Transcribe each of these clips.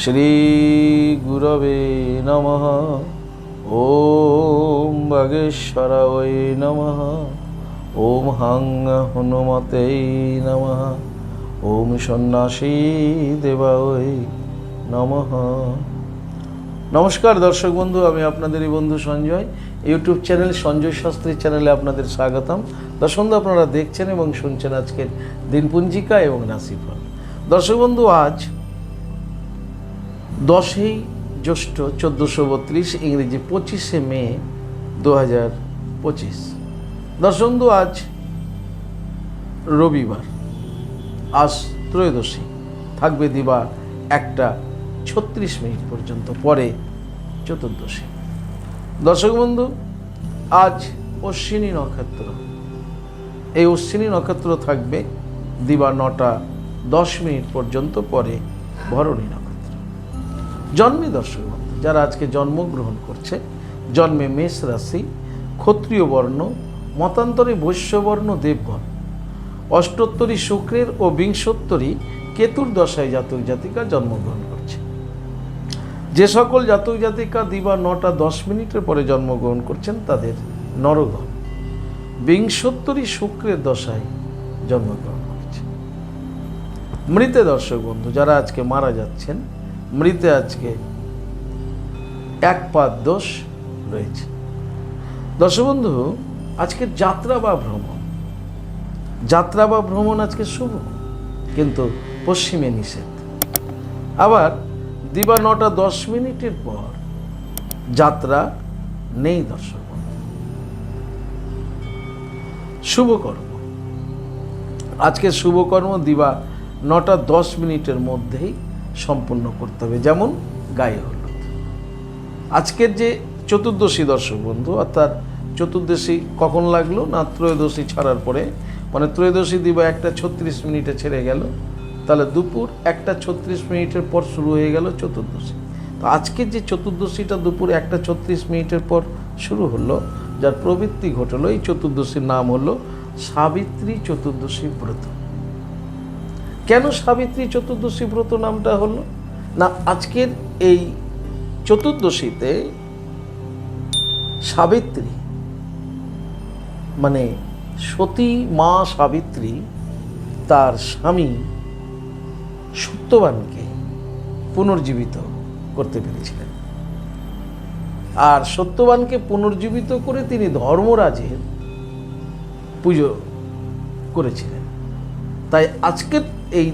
শ্রীগুরবে নম। ওম বাগেশ্বর ওই নম। ও হাং হনুমতে নম। ওম সন্ন্যাসী দেবায় নম। নমস্কার দর্শক বন্ধু, আমি আপনাদেরই বন্ধু সঞ্জয়। ইউটিউব চ্যানেল সঞ্জয় শাস্ত্রীর চ্যানেলে আপনাদের স্বাগতম। দর্শক আপনারা দেখছেন এবং শুনছেন আজকের দিনপুঞ্জিকা এবং রাশিফল। দর্শক বন্ধু, আজ দশই জ্যৈষ্ঠ চোদ্দোশো বত্রিশ, ইংরেজি পঁচিশে মে দু হাজার পঁচিশ। দর্শক বন্ধু, আজ রবিবার, আজ ত্রয়োদশী। থাকবে দিবা একটা ছত্রিশ মিনিট পর্যন্ত, পরে চতুর্দশী। দর্শক বন্ধু, আজ অশ্বিনী নক্ষত্র। এই অশ্বিনী নক্ষত্র থাকবে দিবা নটা দশ মিনিট পর্যন্ত, পরে ভরণী নক্ষত্র। জন্মে দর্শক যারা আজকে জন্মগ্রহণ করছে, জন্মে মেষ রাশি, ক্ষত্রিয় বর্ণ, মতান্তরে বৈশ্যবর্ণ দেবগণ অষ্টোত্তরী শুক্রের ও বিংশোত্তরী কেতুর দশায় জাতক জাতিকা জন্মগ্রহণ করছে। যে সকল জাতক জাতিকা দিবা নটা দশ মিনিটের পরে জন্মগ্রহণ করছেন, তাদের নরগণ। বিংশোত্তরী শুক্রের দশায় জন্মগ্রহণ করছে। মৃতে দর্শক বন্ধু, যারা আজকে মারা যাচ্ছেন মৃতে আজকে এক পাদ দোষ রয়েছে। দর্শক বন্ধু আজকে যাত্রা বা ভ্রমণ? যাত্রা বা ভ্রমণ আজকে শুভ, কিন্তু পশ্চিমে নিষেধ। আবার দিবা নটা দশ মিনিটের পর যাত্রা নেই দর্শক। শুভকর্ম আজকে শুভকর্ম দিবা নটা দশ মিনিটের মধ্যেই সম্পূর্ণ করতে হবে। যেমন গায়ে হলুদ। আজকের যে চতুর্দশী দর্শক বন্ধু, অর্থাৎ চতুর্দশী কখন লাগল না ত্রয়োদশী ছাড়ার পরে? মানে ত্রয়োদশী দিবা একটা ছত্রিশ মিনিটে ছেড়ে গেল, তাহলে দুপুর একটা ছত্রিশ মিনিটের পর শুরু হয়ে গেল চতুর্দশী। তো আজকের যে চতুর্দশীটা দুপুর একটা ছত্রিশ মিনিটের পর শুরু হলো, যার প্রবৃত্তি ঘটলো, এই চতুর্দশীর নাম হলো সাবিত্রী চতুর্দশী ব্রত। কেন সাবিত্রী চতুর্দশী ব্রত নামটা হলো? না, আজকের এই চতুর্দশীতে সাবিত্রী মানে সতী মা সাবিত্রী তার স্বামী সত্যবানকে পুনর্জীবিত করতে পেরেছিলেন। আর সত্যবানকে পুনর্জীবিত করে তিনি ধর্মরাজের পুজো করেছিলেন। তাই আজকের এই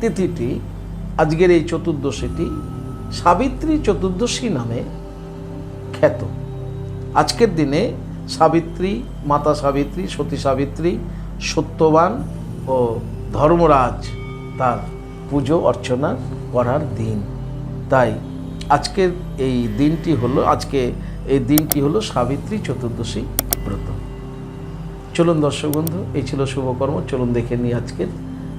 তিথিটি, আজকের এই চতুর্দশীটি সাবিত্রী চতুর্দশী নামে খ্যাত। আজকের দিনে সাবিত্রী, মাতা সাবিত্রী, সতী সাবিত্রী, সত্যবান ও ধর্মরাজ তার পুজো অর্চনা করার দিন। তাই আজকের এই দিনটি হলো, আজকে এই দিনটি হলো সাবিত্রী চতুর্দশী ব্রত। চলুন দর্শক বন্ধু, এই ছিল শুভকর্ম, চলুন দেখে নিই আজকের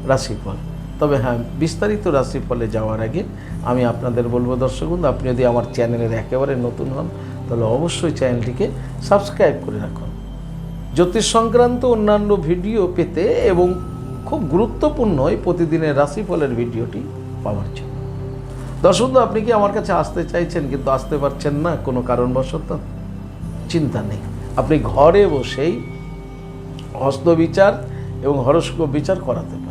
রাশিফল তবে হ্যাঁ বিস্তারিত রাশিফলে যাওয়ার আগে আমি আপনাদের বলব দর্শক বন্ধু আপনি যদি আমার চ্যানেলের একেবারে নতুন হন, তাহলে অবশ্যই চ্যানেলটিকে সাবস্ক্রাইব করে রাখুন। জ্যোতিষ সংক্রান্ত অন্যান্য ভিডিও পেতে এবং খুব গুরুত্বপূর্ণ এই প্রতিদিনের রাশিফলের ভিডিওটি পাওয়ার জন্য। দর্শক আপনি কি আমার কাছে আসতে চাইছেন কিন্তু আসতে পারছেন না? কোনো কারণবশত চিন্তা নেই। আপনি ঘরে বসেই হস্তবিচার এবং হরস্কোপ বিচার করাতে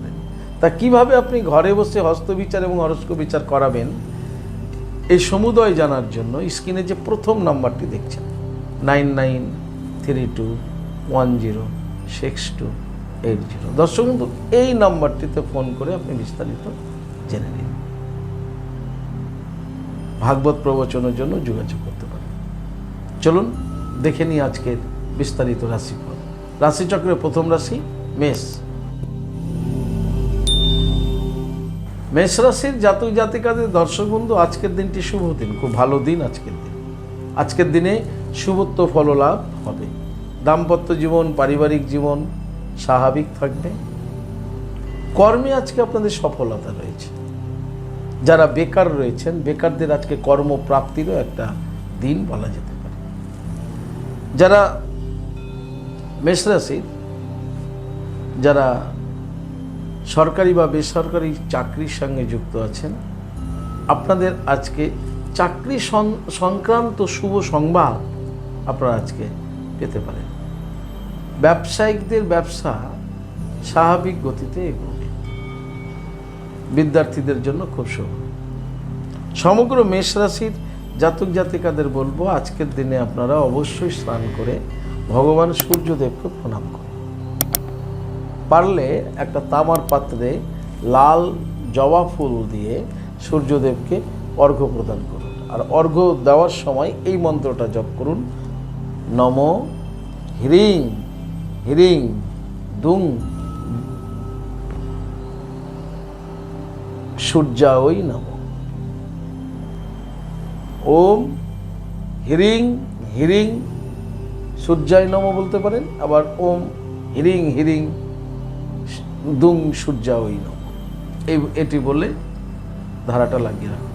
তা কীভাবে আপনি ঘরে বসে হস্তবিচার এবং হরস্কোপ বিচার করাবেন, এই সমুদয় জানার জন্য স্ক্রিনে যে প্রথম নাম্বারটি দেখছেন, nine nine three two one zero six two eight zero. দর্শক বন্ধু, এই নাম্বারটিতে ফোন করে আপনি বিস্তারিত জেনে নিন। ভাগবত প্রবচনের জন্য যোগাযোগ করতে পারেন। চলুন, দেখে নিই আজকের বিস্তারিত রাশিফল। রাশিচক্রের প্রথম রাশি মেষ। মেষ রাশির জাতক জাতিকাদের দর্শক বন্ধু, আজকের দিনটি শুভ দিন। খুব ভালো দিন আজকের দিন। আজকের দিনে শুভত্ব, ফললাভ হবে। দাম্পত্য জীবন, পারিবারিক জীবন স্বাভাবিক থাকবে। কর্মে আজকে আপনাদের সফলতা রয়েছে। যারা বেকার রয়েছেন, বেকারদের আজকে কর্মপ্রাপ্তিরও একটা দিন বলা যেতে পারে। যারা মেষরাশির, যারা সরকারি বা বেসরকারি চাকরির সঙ্গে যুক্ত আছেন। আপনাদের আজকে চাকরি সংক্রান্ত শুভ সংবাদ আপনারা আজকে পেতে পারেন। ব্যবসায়িকদের ব্যবসা স্বাভাবিক গতিতে এগোবে। বিদ্যার্থীদের জন্য খুব শুভ। সমগ্র মেষ রাশির জাতক জাতিকাদের বলব, আজকের দিনে আপনারা অবশ্যই স্নান করে ভগবান সূর্যদেবকে প্রণাম করুন। পারলে একটা তামার পাত্রে লাল জবা ফুল দিয়ে সূর্যদেবকে অর্ঘ্য প্রদান করুন। আর অর্ঘ্য দেওয়ার সময় এই মন্ত্রটা জপ করুন। নম হ্রিং হ্রিং, দুং সূর্যাওই নম। ওম হিরিং হিরিং, সূর্যায় নম বলতে পারেন। আবার ওম হিরিং হিরিং দুং সূর্যাওই নম। এই এটি বলে ধারাটা লাগিয়ে রাখুন।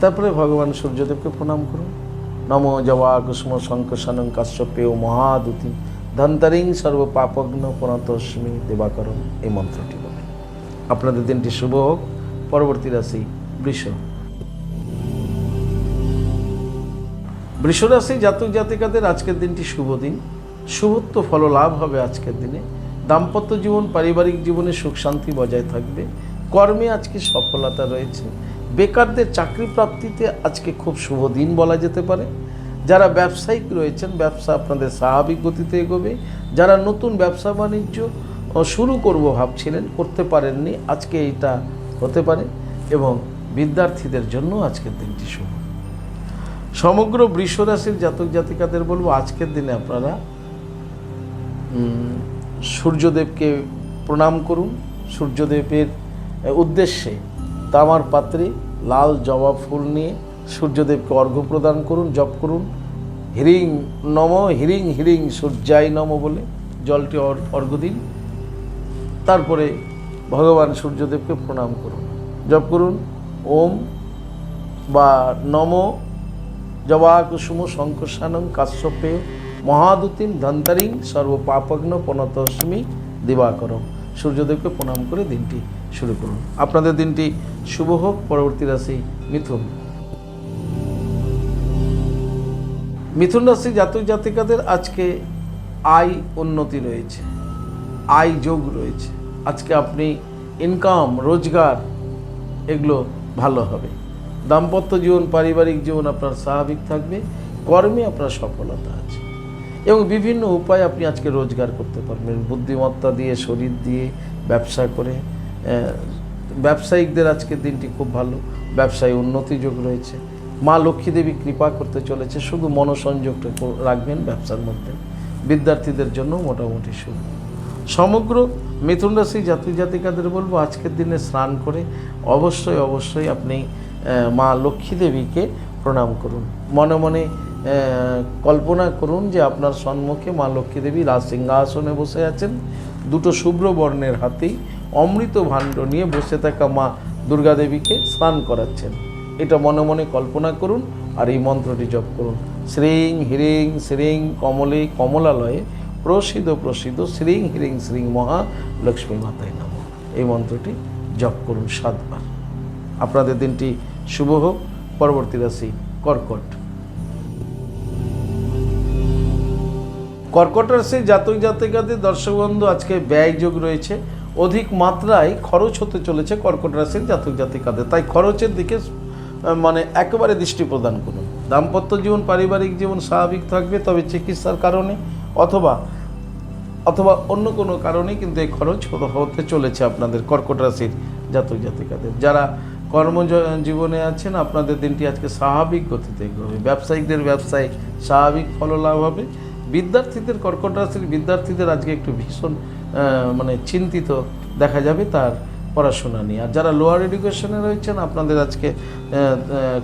তারপরে ভগবান সূর্যদেবকে প্রণাম করুন। নম জবা কুসুম কুষ্ম শঙ্কসানং কাশ্যপেয় মহাদুতি ধন্তরিং সর্ব পাপগ্ন প্রণতস্মি দেবাকরণ। এই মন্ত্রটি বলে। আপনাদের দিনটি শুভ হোক। পরবর্তী রাশি বৃষ। বৃষরাশি জাতক জাতিকাদের আজকের দিনটি শুভ দিন। শুভত্ব ফল লাভ হবে আজকের দিনে। দাম্পত্য জীবন, পারিবারিক জীবনে সুখ, শান্তি বজায় থাকবে। কর্মে আজকে সফলতা রয়েছে। বেকারদের চাকরি প্রাপ্তিতে আজকে খুব শুভ দিন বলা যেতে পারে। যারা ব্যবসায়িক রয়েছেন, ব্যবসা আপনাদের স্বাভাবিক গতিতে এগোবে। যারা নতুন ব্যবসা বাণিজ্য শুরু করব ভাবছিলেন, করতে পারেননি, আজকে এটা হতে পারে এবং বিদ্যার্থীদের জন্য আজকের দিনটি শুভ। সমগ্র বৃষ রাশির জাতক জাতিকাদের বলব, আজকের দিনে আপনারা সূর্যদেবকে প্রণাম করুন। সূর্যদেবের উদ্দেশ্যে তামার পাত্রে লাল জবা ফুল নিয়ে সূর্যদেবকে অর্ঘ্য প্রদান করুন, জপ করুন। হিরিং নম, হিরিং হিরিং সূর্যায় নম বলে জলটি অর- অর্ঘ্য দিন। তারপরে ভগবান সূর্যদেবকে প্রণাম করুন, জপ করুন। ওম বা নম। জবা কুসুম শঙ্কর শঙ্কর্ষানং কাশ্যপে। মহাদুতিম ধন্তরিং সর্বপাপগ্ন পনতস্মি দিবাকরম। সূর্যদেবকে প্রণাম করে দিনটি শুরু করুন। আপনাদের দিনটি শুভ হোক, পরবর্তী রাশি মিথুন। মিথুন রাশি জাতক জাতিকাদের আজকে আয় উন্নতি রয়েছে, আয় যোগ রয়েছে। আজকে আপনি ইনকাম রোজগার, এগুলো ভালো হবে। দাম্পত্য জীবন, পারিবারিক জীবন আপনার স্বাভাবিক থাকবে, কর্মে আপনার সফলতা আছে। এবং বিভিন্ন উপায়ে আপনি আজকে রোজগার করতে পারবেন। বুদ্ধিমত্তা দিয়ে, শরীর দিয়ে ব্যবসা করে ব্যবসায়িকদের আজকের দিনটি খুব ভালো। ব্যবসায় উন্নতি যোগ রয়েছে। মা লক্ষ্মী দেবী কৃপা করতে চলেছে। শুধু মনোসংযোগটা রাখবেন ব্যবসার মধ্যে। বিদ্যার্থীদের জন্য মোটামুটি শুভ। সমগ্র মিথুন রাশি জাতি জাতিকাদের বলব, আজকের দিনে স্নান করে অবশ্যই অবশ্যই আপনি মা লক্ষ্মী দেবীকে প্রণাম করুন। মনে মনে কল্পনা করুন যে আপনার সম্মুখে মা লক্ষ্মী দেবী রাজ সিংহাসনে বসে আছেন, দুটো শুভ্র বর্ণের হাতেই অমৃত ভাণ্ড নিয়ে বসে থাকা মা দুর্গা দেবীকে স্নান করাচ্ছেন। এটা মনে মনে কল্পনা করুন আর এই মন্ত্রটি জপ করুন। শ্রীং হিরিং শ্রীং কমলে কমলালয়ে প্রসিদ্ধ প্রসিদ্ধ শ্রীং হিরিং শ্রীং মহা লক্ষ্মী মাতায় নাম। এই মন্ত্রটি জপ করুন সাতবার। আপনাদের দিনটি শুভ হোক। পরবর্তী রাশি কর্কট। কর্কট রাশির জাতক জাতিকাদের দর্শক বন্ধু আজকে ব্যয় যোগ রয়েছে। অধিক মাত্রায় খরচ হতে চলেছে কর্কট রাশির জাতক জাতিকাদের। তাই খরচের দিকে মানে একেবারে দৃষ্টি প্রদান করুন। দাম্পত্য জীবন, পারিবারিক জীবন স্বাভাবিক থাকবে, তবে চিকিৎসার কারণে অথবা অথবা অন্য কোনো কারণে কিন্তু এই খরচ হতে- চলেছে আপনাদের কর্কট রাশির জাতক জাতিকাদের। যারা কর্ম জীবনে আছেন, আপনাদের দিনটি আজকে স্বাভাবিক গতিতে ব্যবসায়িকদের ব্যবসায় স্বাভাবিক ফল লাভ হবে। বিদ্যার্থীদের কর্কট রাশির বিদ্যার্থীদের আজকে একটু ভীষণ মানে চিন্তিত দেখা যাবে তার পড়াশোনা নিয়ে। আর যারা লোয়ার এডুকেশনে রয়েছেন, আপনাদের আজকে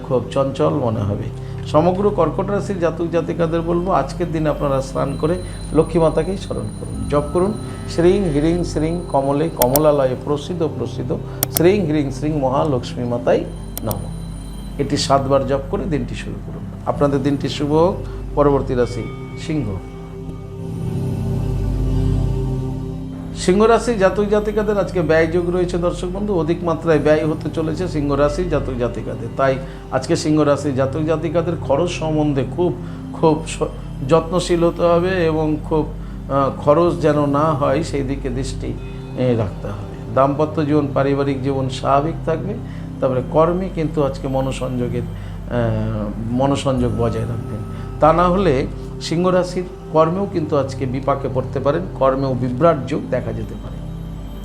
খুব চঞ্চল মনে হবে। সমগ্র কর্কট রাশির জাতক জাতিকাদের বলব, আজকের দিনে আপনারা স্নান করে লক্ষ্মী মাতাকেই স্মরণ করুন। জপ করুন। শ্রীং হিরিং শ্রীং কমলে কমলালয়ে প্রসিদ্ধ প্রসিদ্ধ শ্রীং হিরিং শ্রীং মহালক্ষ্মী মাতাই নম। এটি সাতবার জপ করে দিনটি শুরু করুন। আপনাদের দিনটি শুভ হোক। পরবর্তী রাশি সিংহ। সিংহরাশি জাতক জাতিকাদের আজকে ব্যয় যোগ রয়েছে দর্শক বন্ধু, অধিক মাত্রায় ব্যয় হতে চলেছে সিংহরাশি জাতক জাতিকাদের। তাই আজকে সিংহরাশি জাতক জাতিকাদের খরচ সম্বন্ধে খুব খুব যত্নশীল হতে হবে এবং খুব খরচ যেন না হয় সেই দিকে দৃষ্টি রাখতে হবে। দাম্পত্য জীবন, পারিবারিক জীবন স্বাভাবিক থাকবে, তারপরে কর্মে কিন্তু আজকে মনোসংযোগের মনোসংযোগ বজায় রাখবেন। তা না হলে সিংহরাশির কর্মেও কিন্তু আজকে বিপাকে পড়তে পারেন, কর্মেও বিভ্রাট যোগ দেখা যেতে পারে।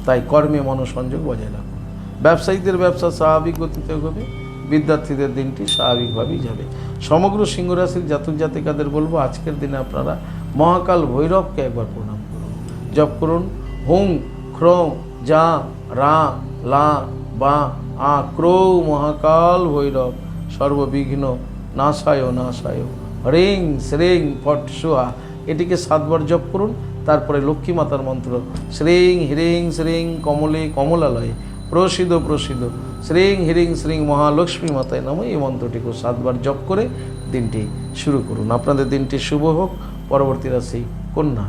তাই কর্মে মনোসংযোগ বজায় রাখুন। ব্যবসায়ীদের ব্যবসা স্বাভাবিক গতিতে হবে, বিদ্যার্থীদের দিনটি স্বাভাবিকভাবেই যাবে। সমগ্র সিংহরাশির জাতক জাতিকাদের বলব, আজকের দিনে আপনারা মহাকাল ভৈরবকে একবার প্রণাম করুন। জপ করুন, হুং খ্রৌ যা, রা, লা, বা, আ, ক্রৌ, মহাকাল ভৈরব, সর্ববিঘ্ন, নাশায় নাশায়। হ্রিং শ্রিং ফট সুহা এটিকে সাতবার জপ করুন, তারপরে লক্ষ্মী মাতার মন্ত্র, শ্রিং হ্রিং শ্রিং কমলে কমলালয়ে, প্রসিদ্ধ প্রসিদ্ধ। শ্রিং হ্রিং শ্রিং মহালক্ষ্মী মাতায় নামে এই মন্ত্রটিকে সাতবার জপ করে দিনটি শুরু করুন। আপনাদের দিনটি শুভ হোক। পরবর্তী রাশি কন্যা।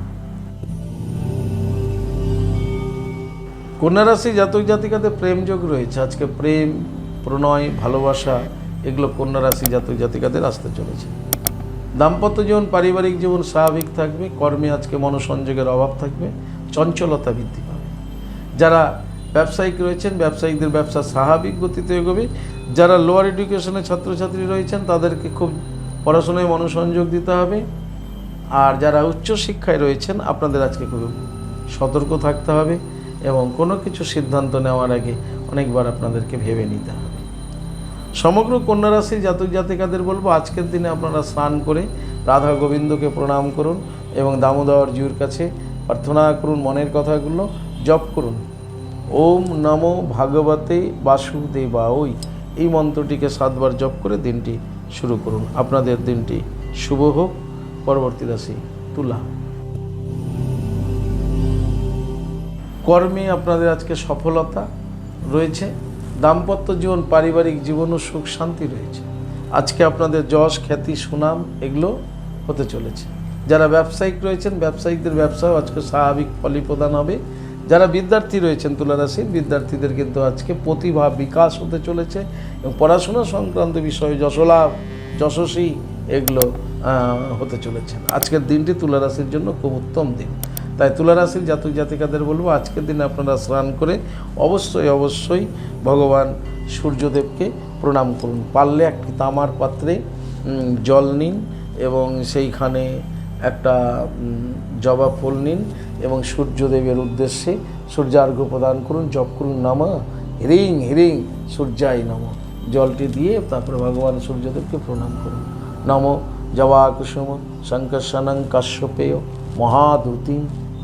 কন্যা রাশি, জাতক জাতিকাদের প্রেম যোগ রয়েছে। আজকে প্রেম, প্রণয়, ভালোবাসা, এগুলো কন্যা রাশি, জাতক জাতিকাদের আসতে চলেছে। দাম্পত্য জীবন, পারিবারিক জীবন স্বাভাবিক থাকবে, কর্মে আজকে মনোসংযোগের অভাব থাকবে, চঞ্চলতা বৃদ্ধি পাবে। যারা ব্যবসায়িক রয়েছেন, ব্যবসায়িকদের ব্যবসা স্বাভাবিক গতিতে এগোবে। যারা লোয়ার এডুকেশনের ছাত্রছাত্রী রয়েছেন, তাদেরকে খুব পড়াশোনায় মনোসংযোগ দিতে হবে। আর যারা উচ্চশিক্ষায় রয়েছেন, আপনাদের আজকে খুব সতর্ক থাকতে হবে এবং কোনো কিছু সিদ্ধান্ত নেওয়ার আগে অনেকবার আপনাদেরকে ভেবে নিতে হবে। সমগ্র কন্যা রাশি জাতক জাতিকাদের বলব, আজকের দিনে আপনারা স্নান করে রাধা গোবিন্দকে প্রণাম করুন এবং দামোদর জিউর কাছে প্রার্থনা করুন, মনের কথাগুলো জপ করুন। ওম নমো ভাগবতে বাসুদেবা ওই এই মন্ত্রটিকে সাতবার জপ করে দিনটি শুরু করুন। আপনাদের দিনটি শুভ হোক। পরবর্তী রাশি তুলা। কর্মে আপনাদের আজকে সফলতা রয়েছে। দাম্পত্য জীবন, পারিবারিক জীবনও সুখ, শান্তি রয়েছে। আজকে আপনাদের যশ, খ্যাতি, সুনাম এগুলো হতে চলেছে। যারা ব্যবসায়িক রয়েছেন, ব্যবসায়িকদের ব্যবসাও আজকে স্বাভাবিক ফলই প্রদান হবে। যারা বিদ্যার্থী রয়েছেন, তুলারাশির বিদ্যার্থীদের কিন্তু আজকে প্রতিভা বিকাশ হতে চলেছে এবং পড়াশোনা সংক্রান্ত বিষয়ে যশলাভ, যশস্বী এগুলো হতে চলেছেন আজকের দিনটি তুলারাশির জন্য খুব উত্তম দিন। তাই তুলারাশির জাতক জাতিকাদের বলব, আজকের দিনে আপনারা স্নান করে অবশ্যই অবশ্যই ভগবান সূর্যদেবকে প্রণাম করুন। পারলে একটি তামার পাত্রে জল নিন এবং সেইখানে একটা জবা ফুল নিন এবং সূর্যদেবের উদ্দেশ্যে সূর্যার্ঘ্য প্রদান করুন, জপ করুন, নামা হিরিং হিরিং সূর্যায় নম। জলটি দিয়ে তারপরে ভগবান সূর্যদেবকে প্রণাম করুন। নম জবা কুসুম শঙ্কর শঙ্কর্ষণং কাশ্যপেয় মহাদূতিং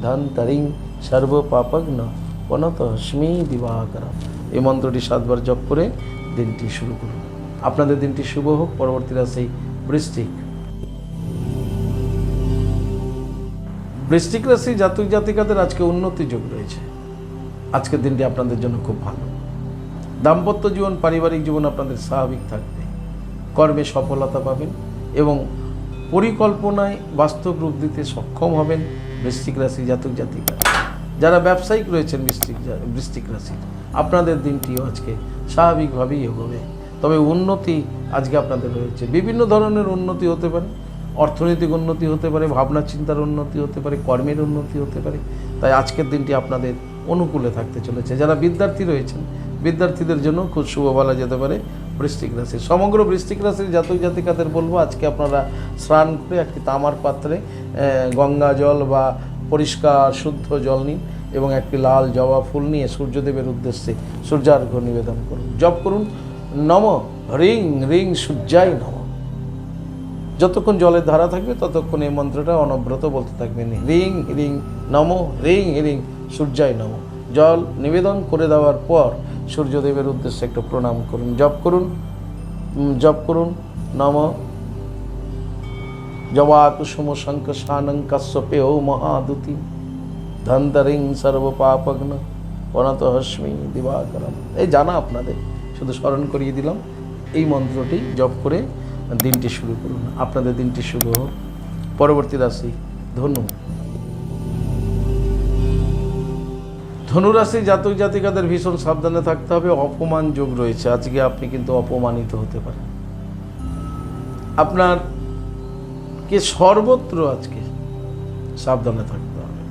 ধনতরিং সর্বপাপগ্ন পনত হস্মি এই মন্ত্রটি সাতবার জপ করে দিনটি শুরু করুন। আপনাদের দিনটি শুভ হোক, পরবর্তী রাশি বৃষ্টিক বৃশ্চিক রাশি জাতক জাতিকাদের আজকে উন্নতি যোগ রয়েছে। আজকের দিনটি আপনাদের জন্য খুব ভালো। দাম্পত্য জীবন, পারিবারিক জীবন আপনাদের স্বাভাবিক থাকবে। কর্মে সফলতা পাবেন এবং পরিকল্পনায় বাস্তব রূপ দিতে সক্ষম হবেন। বৃশ্চিক রাশি, জাতক, জাতিকা। যারা ব্যবসায়িক রয়েছেন জা- বৃশ্চিক রাশি, আপনাদের দিনটিও আজকে স্বাভাবিকভাবেই এগোবে। তবে উন্নতি আজকে আপনাদের রয়েছে। বিভিন্ন ধরনের উন্নতি হতে পারে। অর্থনৈতিক উন্নতি হতে পারে, ভাবনা চিন্তার উন্নতি হতে পারে, কর্মের উন্নতি হতে পারে। তাই আজকের দিনটি আপনাদের অনুকূলে থাকতে চলেছে। যারা বিদ্যার্থী রয়েছেন, বিদ্যার্থীদের জন্য খুব শুভ বলা যেতে পারে। বৃশ্চিক রাশি। সমগ্র বৃশ্চিক রাশির জাতক জাতিকাদের বলব, আজকে আপনারা স্নান করে একটি তামার পাত্রে গঙ্গা জল বা পরিষ্কার শুদ্ধ জল নিন এবং একটি লাল জবা ফুল নিয়ে সূর্যদেবের উদ্দেশ্যে সূর্যার্ঘ্য নিবেদন করুন। জপ করুন। নম রিং রিং সূর্যায় নম। যতক্ষণ জলের ধারা থাকবে ততক্ষণ এই মন্ত্রটা অনব্রত বলতে থাকবেন। রিং রিং নম রিং হ্রিং সূর্যায় নম। জল নিবেদন করে দেওয়ার পর সূর্যদেবের উদ্দেশ্যে একটু প্রণাম করুন, জপ করুন জপ করুন, নম। জবা কুসুম শঙ্খ শানং কাশ্যপেয় মহাদুতি, ধন্তরিং সর্বপাপগ্ন অনত হস্মি দিবাকরম এই জানা আপনাদের, শুধু স্মরণ করিয়ে দিলাম, এই মন্ত্রটি জপ করে দিনটি শুরু করুন। আপনাদের দিনটি শুভ হোক। পরবর্তী রাশি ধন্যবাদ ধনুরাশি জাতক জাতিকাদের ভীষণ সাবধানে থাকতে হবে, অপমান যোগ রয়েছে। আজকে আপনি কিন্তু অপমানিত হতে পারেন। আপনার কে সর্বত্র আজকে সাবধানে থাকতে হবে।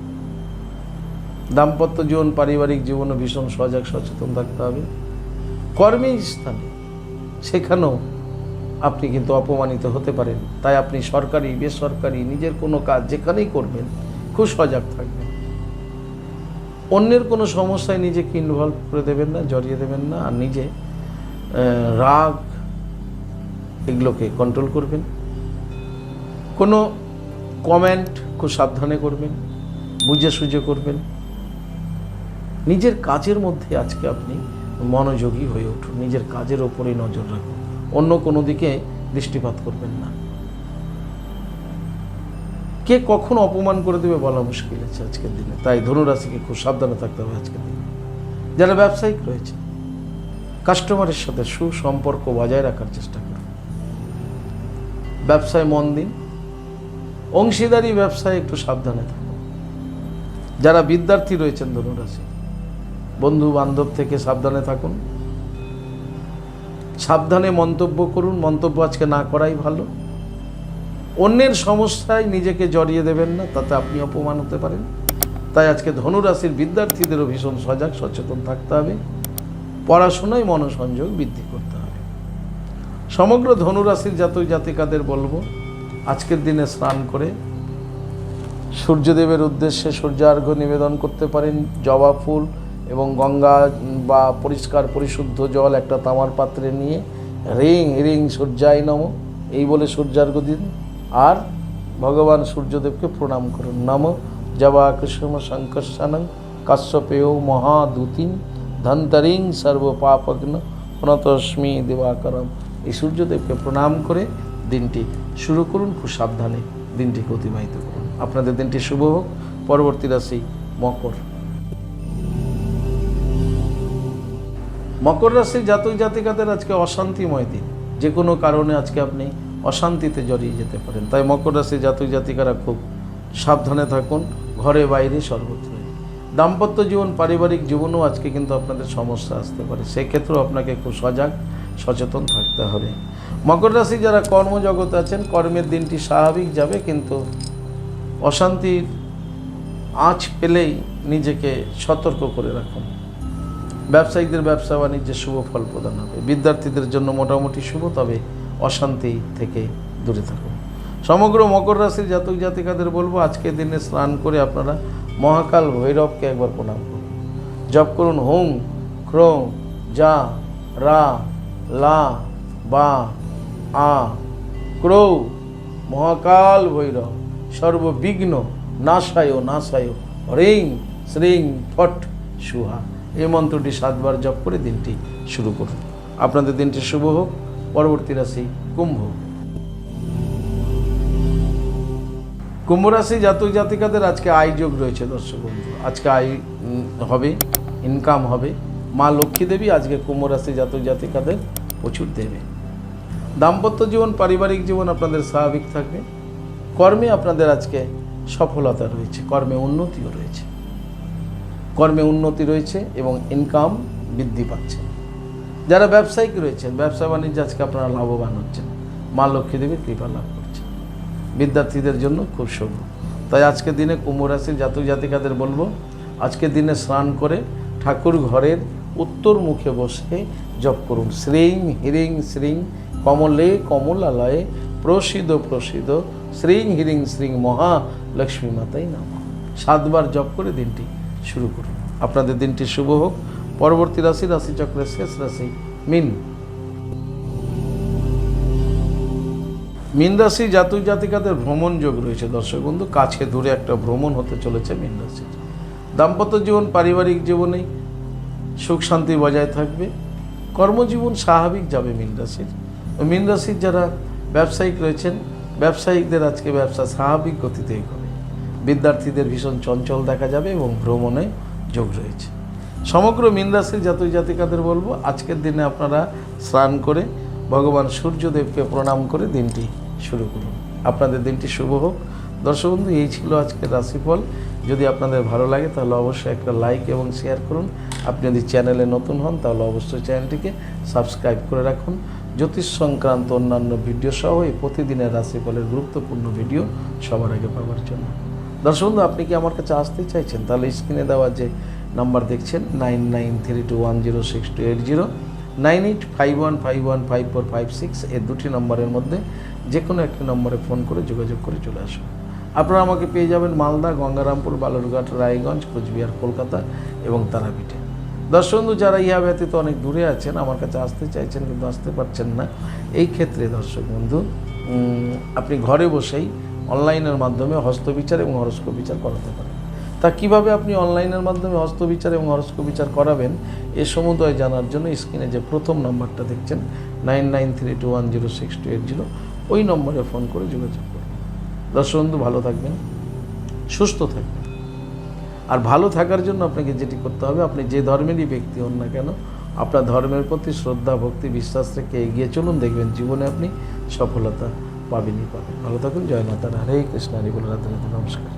দাম্পত্য জীবন, পারিবারিক জীবনে ভীষণ সজাগ, সচেতন থাকতে হবে। কর্মের স্থানে, সেখানেও আপনি কিন্তু অপমানিত হতে পারেন। তাই আপনি সরকারি, বেসরকারি, নিজের কোনো কাজ যেখানেই করবেন, খুব সজাগ থাকবেন। অন্যের কোনো সমস্যায় নিজেকে ইনভলভ করে দেবেন না, জড়িয়ে দেবেন না, আর নিজে রাগ এগুলোকে কন্ট্রোল করবেন। কোনো কমেন্ট খুব সাবধানে করবেন, বুঝে সুঝে করবেন। নিজের কাজের মধ্যে আজকে আপনি মনোযোগী হয়ে উঠুন, নিজের কাজের ওপরেই নজর রাখুন। অন্য কোনো দিকে দৃষ্টিপাত করবেন না। কে কখন অপমান করে দেবে বলা মুশকিল আছে আজকের দিনে। তাই ধনুরাশিকে খুব সাবধানে থাকতে হবে আজকের দিনে। যারা ব্যবসায়িক রয়েছে কাস্টমারের সাথে সুসম্পর্ক বজায় রাখার চেষ্টা করুন। ব্যবসায় মন দিন। অংশীদারি ব্যবসায় একটু সাবধানে থাকুন। যারা বিদ্যার্থী রয়েছেন ধনুরাশি বন্ধু বান্ধব থেকে সাবধানে থাকুন। সাবধানে মন্তব্য করুন। মন্তব্য আজকে না করাই ভালো। অন্যের সমস্যায় নিজেকে জড়িয়ে দেবেন না, তাতে আপনি অপমান হতে পারেন। তাই আজকে ধনুরাশির বিদ্যার্থীদেরও ভীষণ সজাগ, সচেতন থাকতে হবে। পড়াশোনায় মনোসংযোগ বৃদ্ধি করতে হবে। সমগ্র ধনুরাশির জাতক জাতিকাদের বলব, আজকের দিনে স্নান করে সূর্যদেবের উদ্দেশ্যে সূর্যার্ঘ্য নিবেদন করতে পারেন। জবা ফুল এবং গঙ্গা বা পরিষ্কার পরিশুদ্ধ জল একটা তামার পাত্রে নিয়ে রিং রিং সূর্যায় নম। এই বলে সূর্যার্ঘ্য দিন। আর ভগবান সূর্যদেবকে প্রণাম করুন। নম জবা কুসুম শঙ্কর্ষণং কাশ্যপেয় মহাদূতিন ধন্তরিং সর্বপাপগ্ন প্রণতস্মি দিবাকরম। এই সূর্যদেবকে প্রণাম করে দিনটি শুরু করুন। খুব সাবধানে দিনটিকে অতিবাহিত করুন। আপনাদের দিনটি শুভ হোক। পরবর্তী রাশি মকর। মকর রাশির জাতক জাতিকাদের আজকে অশান্তিময় দিন। যে কোনো কারণে আজকে আপনি অশান্তিতে জড়িয়ে যেতে পারেন। তাই মকর রাশির জাতক জাতিকারা খুব সাবধানে থাকুন, ঘরে বাইরে সর্বত্রই দাম্পত্য জীবন, পারিবারিক জীবনেও আজকে কিন্তু আপনাদের সমস্যা আসতে পারে। সেক্ষেত্রেও আপনাকে খুব সজাগ, সচেতন থাকতে হবে। মকর রাশি যারা কর্মজগতে আছেন, কর্মের দিনটি স্বাভাবিক যাবে, কিন্তু অশান্তির আঁচ পেলেই নিজেকে সতর্ক করে রাখুন। ব্যবসায়িকদের ব্যবসা বাণিজ্যে শুভ ফল প্রদান হবে। বিদ্যার্থীদের জন্য মোটামুটি শুভ, তবে অশান্তি থেকে দূরে থাকুন। সমগ্র মকর রাশির জাতক জাতিকাদের বলব, আজকের দিনে স্নান করে আপনারা মহাকাল ভৈরবকে একবার প্রণাম করুন। জপ করুন হুম ক্রোং, যা, রা, লা, বা, আ, ক্রৌ, মহাকাল ভৈরব, সর্ববিঘ্ন, নাশায় নাশায় রিং শ্রিং, ফট, সুহা। এই মন্ত্রটি সাতবার জপ করে দিনটি শুরু করুন। আপনাদের দিনটি শুভ হোক। পরবর্তী রাশি কুম্ভ। কুম্ভ রাশি জাতক জাতিকাদের আজকে আয় যোগ রয়েছে দর্শক বন্ধু। আজকে আয় হবে ইনকাম হবে। মা লক্ষ্মী দেবী আজকে কুম্ভ রাশি জাতক জাতিকাদের প্রচুর দেবে। দাম্পত্য জীবন, পারিবারিক জীবন আপনাদের স্বাভাবিক থাকবে। কর্মে আপনাদের আজকে সফলতা রয়েছে, কর্মে উন্নতিও রয়েছে। কর্মে উন্নতি রয়েছে এবং ইনকাম বৃদ্ধি পাচ্ছে। যারা ব্যবসায়িক রয়েছেন, ব্যবসা বাণিজ্য আজকে আপনারা লাভবান হচ্ছেন। মা লক্ষ্মী দেবীর কৃপা লাভ করছেন। বিদ্যার্থীদের জন্য খুব শুভ। তাই আজকের দিনে কুম্ভ রাশির জাতক জাতিকাদের বলব আজকের দিনে স্নান করে ঠাকুর ঘরের উত্তর মুখে বসে জপ করুন। শ্রীং হিরিং শ্রীং কমলে কমলালয়ে প্রসিদ্ধ প্রসিদ্ধ শ্রীং হিরিং শ্রীং মহা লক্ষ্মী মাতাই নাম। সাতবার জপ করে দিনটি শুরু করুন। আপনাদের দিনটি শুভ হোক। পরবর্তী রাশি রাশিচক্রের শেষ রাশি মিন। মীন রাশি জাতক জাতিকাদের ভ্রমণ যোগ রয়েছে। দর্শক বন্ধু, কাছে দূরে একটা ভ্রমণ হতে চলেছে মীন রাশির। দাম্পত্য জীবন, পারিবারিক জীবনে সুখ শান্তি বজায় থাকবে। কর্মজীবন স্বাভাবিক যাবে মীন রাশির। মীন রাশির যারা ব্যবসায়িক রয়েছেন, ব্যবসায়িকদের আজকে ব্যবসা স্বাভাবিক গতিতেই হবে। বিদ্যার্থীদের ভীষণ চঞ্চল দেখা যাবে এবং ভ্রমণে যোগ রয়েছে। সমগ্র মীন রাশির জাতক জাতিকাদের বলব, আজকের দিনে আপনারা স্নান করে ভগবান সূর্যদেবকে প্রণাম করে দিনটি শুরু করুন। আপনাদের দিনটি শুভ হোক। দর্শক বন্ধু, এই ছিল আজকের রাশিফল। যদি আপনাদের ভালো লাগে, তাহলে অবশ্যই একটা লাইক এবং শেয়ার করুন। আপনি যদি চ্যানেলে নতুন হন, তাহলে অবশ্যই চ্যানেলটিকে সাবস্ক্রাইব করে রাখুন। জ্যোতিষ সংক্রান্ত অন্যান্য ভিডিও সহ এই প্রতিদিনের রাশিফলের গুরুত্বপূর্ণ ভিডিও সবার আগে পাওয়ার জন্য। দর্শক বন্ধু, আপনি কি আমার কাছে আসতে চাইছেন? তাহলে স্ক্রিনে দেওয়া যে নাম্বার দেখছেন nine nine three two one zero six two eight zero nine eight five one five one five four five six এই দুটি নম্বরের মধ্যে যে কোনো একটি নম্বরে ফোন করে যোগাযোগ করে চলে আসুন। আপনারা আমাকে পেয়ে যাবেন মালদা, গঙ্গারামপুর, বালুরঘাট, রায়গঞ্জ, কোচবিহার, কলকাতা এবং তারাপীঠে। দর্শক বন্ধু, যারা ইহা ব্যতীত অনেক দূরে আছেন, আমার কাছে আসতে চাইছেন কিন্তু আসতে পারছেন না, এই ক্ষেত্রে দর্শক বন্ধু আপনি ঘরে বসেই অনলাইনের মাধ্যমে হস্তবিচার এবং হরস্ক বিচার করাতে পারেন। তা কীভাবে আপনি অনলাইনের মাধ্যমে হস্তবিচার এবং হরস্কোপ বিচার করাবেন, এ সমুদয় জানার জন্য স্ক্রিনে যে প্রথম নাম্বারটা দেখছেন, nine nine three two one zero six two eight zero, ওই নম্বরে ফোন করে যোগাযোগ করুন। দর্শক বন্ধু, ভালো থাকবেন, সুস্থ থাকবেন। আর ভালো থাকার জন্য আপনাকে যেটি করতে হবে, আপনি যে ধর্মেরই ব্যক্তি হন না কেন, আপনার ধর্মের প্রতি শ্রদ্ধা, ভক্তি, বিশ্বাস রেখে এগিয়ে চলুন, দেখবেন জীবনে আপনি সফলতা পাবেনই পাবেন। ভালো থাকুন, জয় মাতা হরে কৃষ্ণ হরি বল নমস্কার।